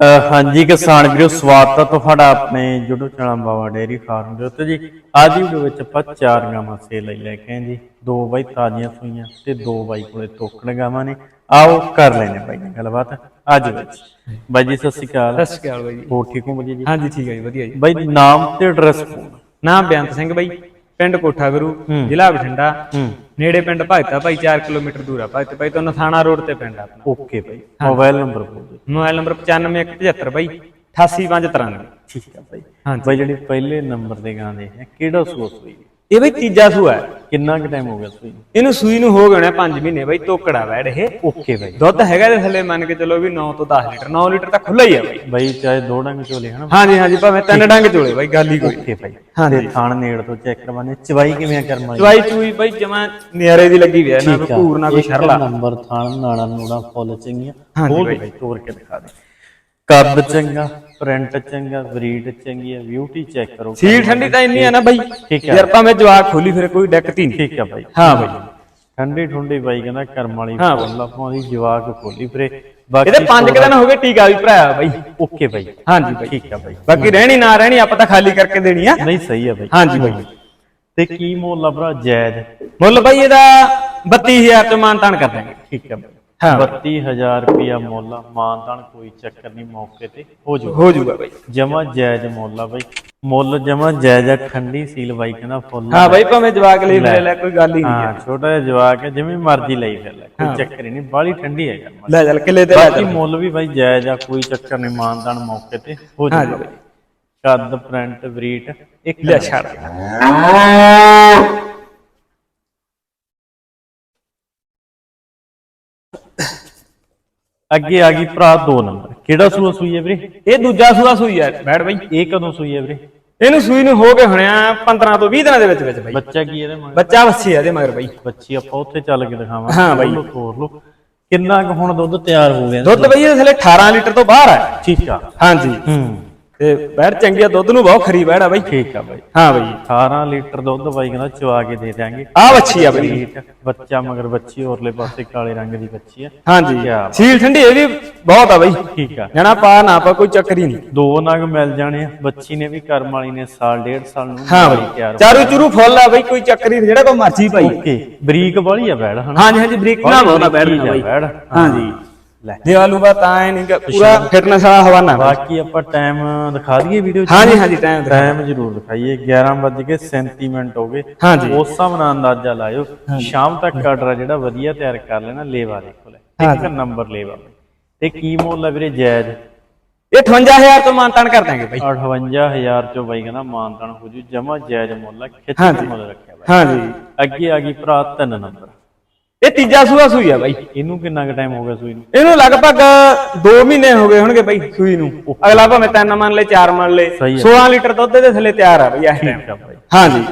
ਹਾਂਜੀ ਕਿਸਾਨ ਵੀਰੋ ਸਵਾਗਤ ਹੈ ਤੁਹਾਡਾ ਆਪਣੇ YouTube channel Bawa dairy farm ਦੇ ਉੱਤੇ ਜੀ। ਅੱਜ ਦੀ ਵੀਡੀਓ ਵਿੱਚ ਆਪਾਂ ਚਾਰ ਗਾਵਾਂ ਸੇਲ ਲਈ ਲੈ ਕੇ ਆਏ ਜੀ। ਦੋ ਬਾਈ ਤਾਜ਼ੀਆਂ ਸੂਈਆਂ ਤੇ ਦੋ ਬਾਈ ਕੋਲੇ ਤੋਕੜ ਗਾਵਾਂ ਨੇ। ਆਓ ਕਰ ਲੈਨੇ ਬਾਈ ਨਾਲ ਗੱਲਬਾਤ ਅੱਜ ਵਿੱਚ। ਬਾਈ ਜੀ ਸਤਿ ਸ਼੍ਰੀ ਅਕਾਲ। ਸਤਿ ਸ਼੍ਰੀ ਅਕਾਲ ਬਾਈ ਜੀ। ਹੋਰ ਠੀਕ ਹੋ ਵਧੀਆ ਜੀ? ਹਾਂਜੀ ਠੀਕ ਹੈ ਜੀ ਵਧੀਆ ਜੀ। ਬਾਈ ਨਾਮ ਤੇ ਐਡਰੈਸ ਨਾਮ ਬੇਅੰਤ ਸਿੰਘ ਬਾਈ। ਪਿੰਡ ਕੋਠਾ ਗੁਰੂ ਜ਼ਿਲ੍ਹਾ ਬਠਿੰਡਾ ਨੇੜੇ ਪਿੰਡ ਭਗਤਾ ਭਾਈ 4 ਕਿਲੋਮੀਟਰ ਦੂਰ ਆ ਭਗਤ ਭਾਈ ਤੋਂ ਨਥਾਣਾ ਰੋਡ ਤੇ ਪਿੰਡ ਆ ਆਪਣਾ। ਓਕੇ ਬਾਈ ਮੋਬਾਈਲ ਨੰਬਰ ਮੋਬਾਈਲ ਨੰਬਰ 95175 ਬਾਈ 88593 ਠੀਕ ਬਾਈ ਹਾਂਜੀ। ਬਾਈ ਜਿਹੜੀ ਪਹਿਲੇ ਨੰਬਰ ਦੇ ਗਾਂ ਦੇ ਹੈ ਕਿਹੜਾ ਸੂਸ ਹੋਈ? ਇਹ ਬਾਈ ਤੀਜਾ ਸੂਆ ਹੈ। ਕਿੰਨਾ ਕੁ ਟਾਈਮ ਹੋ ਗਿਆ ਸੂਈ ਨੂੰ? ਇਹਨੂੰ ਸੂਈ ਨੂੰ ਹੋ ਗਏ ਨੇ 5 ਮਹੀਨੇ ਬਾਈ ਤੋਕੜਾ ਵੈੜ ਇਹ। ਓਕੇ ਬਾਈ। ਦੁੱਧ ਹੈਗਾ ਇਹਦੇ ਥੱਲੇ ਮੰਨ ਕੇ ਚਲੋ ਵੀ 9 ਤੋਂ 10 ਲੀਟਰ 9 ਲੀਟਰ ਤਾਂ ਖੁੱਲਾ ਹੀ ਆ ਬਾਈ। ਬਾਈ ਚਾਹੇ ਦੋ ਡੰਗ ਚੋਲੇ ਹਨਾ। ਹਾਂਜੀ ਹਾਂਜੀ ਭਾਵੇਂ ਤਿੰਨ ਡੰਗ ਚੋਲੇ ਬਾਈ ਗੱਲ ਹੀ ਕੋਈ ਓਕੇ ਭਾਈ। ਹਾਂਜੀ। ਤੇ ਥਾਣ ਨੇੜ ਤੋਂ ਚੈੱਕ ਕਰਵਾਨੇ ਚਵਾਈ ਕਿਵੇਂ ਆ ਕਰਮ ਵਾਲੀ? ਚਵਾਈ ਚੂਈ ਬਾਈ ਜਮਾ ਨਿਆਰੇ ਦੀ ਲੱਗੀ ਵੀ ਹੈ ਨਾ ਕੋਈ ਭੂਰ ਨਾ ਕੋਈ ਸ਼ਰਲਾ। ਨੰਬਰ ਥਾਣ ਨਾੜਾ ਨੂੜਾ ਫੁੱਲ ਚੰਗੀਆਂ। ਹਾਂਜੀ ਬੋਲ ਬਾਈ। ਬਾਈ ਤੋੜ ਕੇ ਦਿਖਾ ਦੇ। ਕੱਦ ਚੰਗਾ। ਪ੍ਰਿੰਟ ਚੰਗਾ ਬਰੀਡ ਚੰਗੀ ਆ ਬਿਊਟੀ ਚੈੱਕ ਕਰੋ। ਸੀਲ ਠੰਡੀ ਤਾਂ ਇੰਨੀ ਆ ਨਾ ਬਾਈ। ਠੀਕ ਹੈ। ਯਾਰ ਭਾਵੇਂ ਜਵਾਕ ਖੋਲੀ ਫਿਰ ਕੋਈ ਹੀ ਨਹੀਂ। ਠੀਕ ਆ ਬਾਈ। ਹਾਂ ਬਾਈ। ਠੰਡੀ ਠੁੰਡੀ ਬਾਈ ਕਹਿੰਦਾ ਕਰਮ ਵਾਲੀ ਹਾਂ ਫੁੱਲ ਆਪਾਂ ਦੀ ਜਵਾਕ ਖੋਲੀ ਫਿਰੇ। ਬਾਕੀ ਇਹਦੇ 5 ਦਿਨ ਹੋ ਗਏ ਟੀਕਾ ਵੀ ਭਰਾਇਆ ਬਾਈ। ਓਕੇ ਬਾਈ। ਹਾਂਜੀ ਬਾਈ। ਠੀਕ ਆ ਬਾਈ। ਬਾਕੀ ਰਹਿਣੀ ਨਾ ਰਹਿਣੀ ਆਪਾਂ ਤਾਂ ਖਾਲੀ ਕਰਕੇ ਦੇਣੀ ਆ। ਨਹੀਂ ਸਹੀ ਆ ਬਾਈ। ਹਾਂਜੀ ਬਾਈ। ਤੇ ਕੀ ਮੁੱਲ ਆ ਭਰਾ? ਜਾਇਜ਼ ਮੁੱਲ ਬਾਈ ਇਹਦਾ 32000 ਤੋਂ ਮਾਨਤਾਨ ਕਰ ਦਾਂਗੇ ਠੀਕ ਆ ਬਾਈ। ਹਾਂ। 32000 ਰੁਪਿਆ ਮੁੱਲ ਆ, ਮਾਨਤਾਨ ਕੋਈ ਚੱਕਰ ਨਹੀਂ ਮੌਕੇ ਤੇ ਹੋ ਜਾਊ ਹੋ ਜਾਊਗਾ ਬਾਈ। ਜਮਾ ਜਾਇਜ਼ ਮੁੱਲ ਆ ਬਾਈ। ਮੁੱਲ ਜਮਾ ਜਾਇਜ਼ ਆ ਠੰਡੀ ਸੀਲ ਬਾਈ ਕਹਿੰਦਾ ਫੁੱਲ ਹਾਂ ਬਾਈ ਭਾਵੇਂ ਜਵਾਕ ਲਈ ਲੈ। ਲੈ ਕੋਈ ਗੱਲ ਹੀ ਨਹੀਂ ਹਾਂ ਛੋਟਾ ਜਿਹਾ ਜਵਾਕ ਹੈ ਜਿਵੇਂ ਮਰਜ਼ੀ ਲਈ ਫਿਰ ਲੈ ਕੋਈ ਚੱਕਰ ਹੀ ਨਹੀਂ ਬਾਲੀ ਠੰਡੀ ਹੈ ਯਾਰ ਲੈ ਚੱਲ ਕਿਲੇ ਤੇ ਬਾਕੀ ਮੁੱਲ ਵੀ ਬਾਈ ਜਾਇਜ਼ ਆ ਕੋਈ ਚੱਕਰ ਨਹੀਂ ਮਾਨਤਾਨ ਮੌਕੇ ਤੇ ਹੋ ਜਾਊਗਾ ਬਾਈ। ਕੱਦ ਪ੍ਰਿੰਟ ਬਰੀਟ ਇੱਕ ਲੈ ਛੱਡ। ਅੱਗੇ ਆ ਗਈ ਭਰਾ 2 ਨੰਬਰ। ਕਿਹੜਾ ਸੂਆ ਸੂਈ ਹੈ ਵੀਰੇ? ਇਹ ਦੂਜਾ ਸੂਆ ਸੂਈ ਆ ਬੈਠ ਬਾਈ ਇਹ ਕਦੋਂ ਸੂਈ ਹੈ ਵੀਰੇ? ਇਹਨੂੰ ਸੂਈ ਨੂੰ ਹੋ ਕੇ ਹੁਣਿਆ 15 ਤੋਂ 20 ਦਿਨਾਂ ਦੇ ਵਿੱਚ ਵਿੱਚ ਬਾਈ। ਬੱਚਾ ਕੀ ਇਹਦੇ ਮਗਰ? ਬੱਚਾ ਵੱਛੀ ਆ ਇਹਦੇ ਮਗਰ ਬਾਈ। ਬੱਚੀ ਆਪਾਂ ਉੱਥੇ ਚੱਲ ਕੇ ਦਿਖਾਵਾਂਗੇ। ਹਾਂ ਬਾਈ। ਖੋਲ ਲੋ ਕਿੰਨਾ ਕੁ ਹੁਣ ਦੁੱਧ ਤਿਆਰ ਹੋ ਗਿਆ ਦੁੱਧ ਬਈ ਇਹਦੇ ਥੱਲੇ 18 ਲੀਟਰ ਤੋਂ ਬਾਹਰ ਆ ਠੀਕ ਆ। ਹਾਂਜੀ। ਹੂੰ। ਤੇ ਬੈੜ ਚੰਗੀ ਆ ਦੁੱਧ ਨੂੰ ਬਹੁਤ ਖਰੀ ਬੈੜ ਆ ਬਾਈ। ਠੀਕ ਆ ਬਾਈ। ਹਾਂ ਬਾਈ। 18 ਲੀਟਰ ਦੁੱਧ ਬਾਈ ਕਹਿੰਦਾ ਚਵਾ ਕੇ ਦੇ ਦਿਆਂਗੇ। ਆ ਵੱਛੀ ਆ ਬਾਈ। ਬੱਚਾ ਮਗਰ ਬੱਚੀ ਹੋਰਲੇ ਪਾਸੇ ਕਾਲੇ ਰੰਗ ਦੀ ਬੱਚੀ ਆ। ਹਾਂਜੀ। ਸੀਲ ਠੰਡੀ ਇਹ ਵੀ ਬਹੁਤ ਆ ਬਾਈ। ਠੀਕ ਆ। ਜਣਾ ਪਾ ਨਾ ਪਾ ਕੋਈ ਚੱਕਰ ਹੀ ਨਹੀਂ। ਦੋ ਨਗ ਮਿਲ ਜਾਣੇ ਆ। ਬੱਚੀ ਨੇ ਵੀ ਕਰਮ ਵਾਲੀ ਨੇ ਸਾਲ ਡੇਢ ਸਾਲ ਨੂੰ ਹਾਂ ਬਾਈ। ਚਾਰੂ ਚੁਰੂ ਫੁੱਲ ਆ ਬਾਈ ਕੋਈ ਚੱਕਰ ਹੀ ਨਹੀਂ ਜਿਹੜਾ ਕੋ ਮਰਜ਼ੀ ਭਾਈ। ਓਕੇ। ਬਰੀਕ ਵਾਲੀ ਆ ਬੈੜ ਹਾਂਜੀ ਹਾਂਜੀ ਬ੍ਰੇਕ ਨਾ ਨਾ ਆ ਬਾਈ। ਬੈੜ। ਹਾਂਜੀ। ਲੈ। ਜੇ ਆਲੂ ਬਾ ਤਾਂ ਐ ਨਹੀਂ ਕਿ ਪੂਰਾ ਫਿਟਨੈਸ ਵਾਲਾ ਹਵਾਨਾ। ਬਾਕੀ ਆਪਾਂ ਟਾਈਮ ਦਿਖਾ ਦਈਏ ਵੀਡੀਓ 'ਚ। ਹਾਂਜੀ ਹਾਂਜੀ ਟਾਈਮ ਟਾਈਮ ਜ਼ਰੂਰ ਦਿਖਾਈਏ। 11 ਵੱਜ ਕੇ 37 ਮਿੰਟ ਹੋ ਗਏ। ਹਾਂਜੀ। ਉਸ ਹਿਸਾਬ ਨਾਲ ਅੰਦਾਜ਼ਾ ਲਾਇਓ। ਸ਼ਾਮ ਤੱਕ ਆਰਡਰ ਜਿਹੜਾ ਵਧੀਆ ਤਿਆਰ ਕਰ ਲੈਣਾ ਲੇਵਾ ਦੇ ਕੋਲੇ। ਇੱਕ ਨੰਬਰ ਲੇਵਾ। ਤੇ ਕੀ ਮੁੱਲ ਆ ਵੀਰੇ ਜਾਇਜ਼? ਇਹ 58000 ਤੋਂ ਮਾਨਤਾਨ ਕਰ ਦਾਂਗੇ ਬਾਈ। 58000 ਚੋਂ ਬਾਈ ਕਹਿੰਦਾ ਮਾਨਤਾਨ ਹੋ ਜੂ। ਜਮਾ ਜਾਇਜ਼ ਮੁੱਲ ਆ। ਖਿੱਚ। ਮੁੱਲ ਰੱਖਿਆ ਬਾਈ। ਹਾਂਜੀ। ਅੱਗੇ ਆ ਗਈ ਭਰਾ ਤਿੰਨ ਨੰਬਰ ਇਹ ਤੀਜਾ ਸੂਆ ਸੂਈ ਆ ਬਾਈ। ਇਹਨੂੰ ਕਿੰਨਾ ਕੁ ਟਾਈਮ ਹੋ ਗਿਆ ਸੂਈ ਨੂੰ? ਇਹਨੂੰ ਲਗਭਗ 2 ਮਹੀਨੇ ਹੋ ਗਏ ਹੋਣਗੇ ਬਾਈ ਸੂਈ ਨੂੰ। ਅਗਲਾ ਭਾਵੇਂ ਤਿੰਨ ਮੰਨ ਲੈ ਚਾਰ ਮੰਨ ਲੈ ਸਹੀ ਆ। 16 ਲੀਟਰ ਦੁੱਧ ਦੇ ਥੱਲੇ ਤਿਆਰ ਆ ਬਾਈ ਬਾਈ। ਹਾਂਜੀ।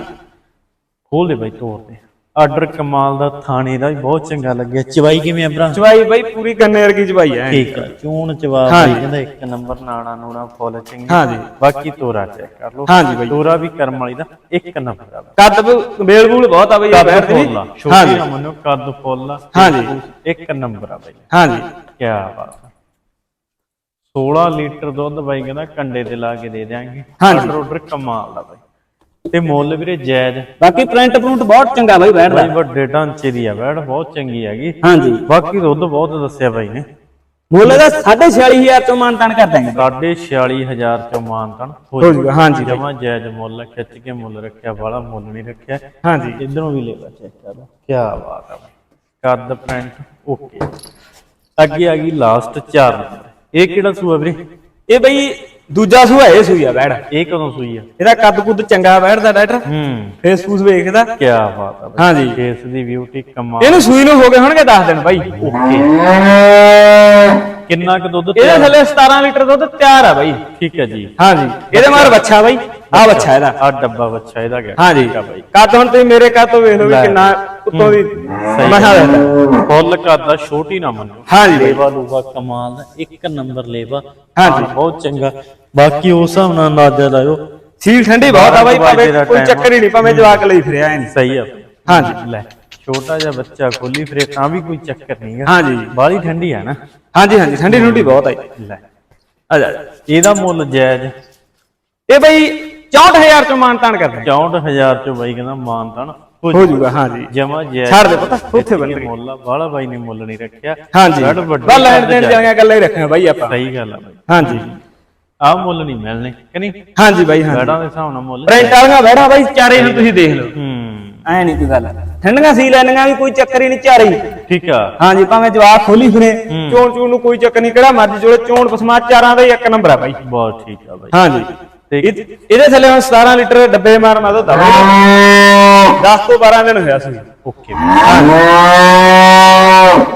ਖੋਲ ਦੇ ਬਾਈ ਤੋਰ ਦੇ ਆਰਡਰ ਕਮਾਲ ਦਾ ਥਾਣੇ ਦਾ ਵੀ ਬਹੁਤ ਚੰਗਾ ਲੱਗਿਆ। ਚਵਾਈ ਕਿਵੇਂ ਆ ਭਰਾ? ਚਵਾਈ ਬਾਈ ਪੂਰੀ ਗੰਨੇ ਵਰਗੀ ਚਵਾਈ ਐ। ਠੀਕ ਆ ਚੂਣ ਚਵਾ ਬਾਈ ਕਹਿੰਦਾ ਇੱਕ ਨੰਬਰ ਨਾਣਾ ਨੂਣਾ ਫੁੱਲ ਚੰਗੀ। ਹਾਂਜੀ। ਬਾਕੀ ਤੋਰਾ ਚੈੱਕ ਕਰ ਲਓ। ਹਾਂਜੀ ਬਾਈ। ਤੋਰਾ ਵੀ ਕਰਮ ਵਾਲੀ ਦਾ ਇੱਕ ਨੰਬਰ ਆ ਕੱਦ ਬੇਲ ਬੂਲ ਬਹੁਤ ਆ ਬਾਈ ਕੱਦ ਬੈਠ ਦੀ ਆ। ਛੋਟੀ ਹਾਂਜੀ। ਨਾ ਮੰਨੋ ਕੱਦ ਫੁੱਲ ਆ। ਹਾਂਜੀ। ਇੱਕ ਨੰਬਰ ਆ ਬਾਈ। ਹਾਂਜੀ। ਕੀ ਬਾਤ ਆ। 16 ਲੀਟਰ ਦੁੱਧ ਬਾਈ ਕਹਿੰਦਾ ਕੰਡੇ ਤੇ ਲਾ ਕੇ ਦੇ ਹਾਂਜੀ। ਆਰਡਰ ਆਰਡਰ ਕਮਾਲ ਦਾ ਬਾਈ। ਤੇ ਮੁੱਲ ਵੀਰੇ ਜਾਇਜ਼। ਬਾਕੀ ਪ੍ਰਿੰਟ ਪ੍ਰਿੰਟ ਬਹੁਤ ਚੰਗਾ ਬਾਈ ਬੈਠ ਬਾਈ ਵੱਡੇ ਢਾਂਚੇ ਦੀ ਆ ਬੈੜ ਬਹੁਤ ਚੰਗੀ ਹੈਗੀ। ਹਾਂਜੀ। ਬਾਕੀ ਦੁੱਧ ਬਹੁਤ ਦੱਸਿਆ ਬਾਈ ਨੇ। ਮੁੱਲ ਦਾ 46500 ਤੋਂ ਮਾਨਤਾਨ ਕਰ ਦਾਂਗੇ ਸਾਢੇ 46000 ਚੋਂ ਮਾਨਤਨ ਹੋ ਹੋ ਜੂਗਾ ਹਾਂਜੀ। ਜਮਾ ਜਾਇਜ਼ ਮੁੱਲ ਖਿੱਚ ਕੇ ਮੁੱਲ ਰੱਖਿਆ ਵਾਲਾ ਮੁੱਲ ਨਹੀਂ ਰੱਖਿਆ। ਹਾਂਜੀ। ਇਧਰੋਂ ਵੀ ਲੈ ਲੈ ਚੈੱਕ ਕਰ ਕੀ ਬਾਤ ਆ। ਕੱਦ ਪ੍ਰਿੰਟ ਓਕੇ ਅੱਗੇ ਆ ਗਈ ਲਾਸਟ 4 ਨੰਬਰ ਇਹ ਕਿਹੜਾ ਸੂਆ ਵੀਰੇ? ਇਹ ਬਈ ਦੂਜਾ ਸੂਆ ਇਹ ਸੂਈ ਆ ਬੈੜ ਇਹ ਕਦੋਂ ਸੂਈ ਆ? ਇਹਦਾ ਕੱਦ ਕੁੱਦ ਚੰਗਾ ਬੈਠਦਾ ਡਾਕਟਰ। ਹੂੰ। ਫੇਸ ਫੂਸ ਵੇਖਦਾ। ਕੀ ਬਾਤ ਆ ਹਾਂਜੀ। ਫੇਸ ਦੀ ਬਿਊਟੀ ਕਮਾਲ। ਇਹਨੂੰ ਸੂਈ ਨੂੰ ਹੋ ਗਏ ਹੋਣਗੇ 10 ਦਿਨ ਬਾਈ। ਓਕੇ। ਕਿੰਨਾ ਕੁ ਦੁੱਧ ਇਹਦੇ ਥੱਲੇ 17 ਲੀਟਰ ਦੁੱਧ ਤਿਆਰ ਆ ਬਾਈ। ਠੀਕ ਹੈ ਜੀ। ਹਾਂਜੀ। ਇਹਦੇ ਮਾਰ ਬੱਚਾ ਬਾਈ। ਆ ਬੱਚਾ ਇਹਦਾ। ਆ ਡੱਬਾ ਬੱਚਾ ਇਹਦਾ ਗਿਆ ਹਾਂਜੀ। ਕੱਦ ਹੁਣ ਤੁਸੀਂ ਮੇਰੇ ਕੱਦ ਤੋਂ ਵੇਖ ਲਓ ਵੀ। ਕਿੰਨਾ ਉੱਤੋਂ ਦੀ ਮਸਾ ਦੇਦਾ ਫੁੱਲ ਕਰਦਾ ਛੋਟੀ ਨਾ ਮੰਨੋ। ਹਾਂਜੀ। ਲੇਵਾ ਲੂਵਾ ਕਮਾਲ ਦਾ ਇੱਕ ਨੰਬਰ ਲੇਵਾ। ਹਾਂਜੀ। ਹਾਂ, ਬਹੁਤ ਚੰਗਾ। ਬਾਕੀ ਉਸ ਹਿਸਾਬ ਨਾਲ ਅੰਦਾਜ਼ਾ ਲਾਇਓ। ਸੀਲ ਠੰਡੀ ਬਹੁਤ ਆ ਬਾਈ ਭਾਵੇਂ ਦਾ ਕੋਈ ਚੱਕਰ ਹੀ ਨਹੀਂ ਭਾਵੇਂ ਜਵਾਕ ਲਈ ਫਿਰਿਆ ਐ ਨਹੀਂ। ਸਹੀ ਆ। ਹਾਂਜੀ। ਲੈ ਛੋਟਾ ਜਿਹਾ ਬੱਚਾ ਖੋਲੀ ਫਿਰੇ ਤਾਂ ਵੀ ਕੋਈ ਚੱਕਰ ਨਹੀਂਗਾ ਹਾਂਜੀ। ਬਾਹਲੀ ਠੰਡੀ ਆ ਨਾ। ਹਾਂਜੀ ਹਾਂਜੀ ਠੰਡੀ ਠੰਡੀ ਬਹੁਤ ਆ ਜੀ। ਲੈ। ਆ ਜਾ। ਇਹਦਾ ਮੁੱਲ ਜਾਇਜ਼। ਇਹ ਬਈ 64000 ਚੋਂ ਮਾਨਤਾਨ ਕਰਦੇ। 64000 ਚ ਬਾਈ ਕਹਿੰਦਾ ਮਾਨਤਨ ਹੋ ਜਾਊਗਾ ਹਾਂਜੀ। ਜਮਾ ਜਾਇਜ਼ ਛੱਡ ਦੇ ਪਤਾ ਉੱਥੇ ਬੰਦ ਇਹ ਮੁੱਲ ਆ? ਬਾਹਲਾ ਬਾਈ ਨੇ ਮੁੱਲ ਨਹੀਂ ਰੱਖਿਆ। ਹਾਂਜੀ। ਬਸ ਲੈਣ ਦੇਣ ਦੀਆਂ ਗੱਲਾਂ ਹੀ ਰੱਖੀਆਂ ਬਾਈ ਆਪਾਂ। ਸਹੀ ਗੱਲ ਆ ਬਾਈ। ਹਾਂਜੀ। ਆਹ ਮੁੱਲ ਨਹੀਂ ਮਿਲਣੇ ਕਿ ਨਹੀਂ? ਹਾਂਜੀ ਬਾਈ ਹਾਂਜੀ। ਬੈੜਾਂ ਦੇ ਹਿਸਾਬ ਨਾਲ ਮੁੱਲ ਪ੍ਰਿੰਟ ਵਾਲੀਆਂ ਬੈਠਾ ਬਾਈ ਚਾਰੇ ਹੁਣ ਤੁਸੀਂ ਦੇਖ ਲਓ। ਹੂੰ। ਐ ਨਹੀਂ ਕੋਈ ਗੱਲ। ਠੰਡੀਆਂ ਸੀ ਲੈਣੀਆਂ ਵੀ ਕੋਈ ਚੱਕਰ ਹੀ ਨਹੀਂ ਚਾਰੇ। ਠੀਕ ਆ। ਹਾਂਜੀ ਭਾਵੇਂ ਜਵਾਬ ਖੋਲੀ ਫਿਰੇ। ਚੋਣ ਚੋਣ ਨੂੰ ਕੋਈ ਚੱਕਰ ਨਹੀਂ ਕਿਹੜਾ ਮਰਜ਼ੀ ਚੋਲੇ ਚੋਣ ਪਸਮਾ ਚਾਰਾਂ ਦਾ ਹੀ ਇੱਕ ਨੰਬਰ ਆ ਬਾਈ। ਬਹੁਤ ਠੀਕ ਆ ਬਾਈ। ਹਾਂਜੀ। ਇਹਦੇ ਥੱਲੇ ਹੁਣ 17 ਲੀਟਰ ਡੱਬੇ ਮਾਰਨਾ ਤਾਂ ਦਵਾ 10 ਤੋਂ 12 ਦਿਨ ਹੋਇਆ ਸੀ। ਓਕੇ।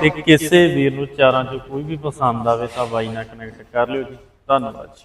ਤੇ ਕਿਸੇ ਵੀਰ ਨੂੰ ਚਾਰਾਂ ਚੋਂ ਕੋਈ ਵੀ ਪਸੰਦ ਆਵੇ ਤਾਂ ਬਾਈ ਨਾਲ ਕਨੈਕਟ ਕਰ ਲਿਓ ਜੀ। ਧੰਨਵਾਦ ਜੀ।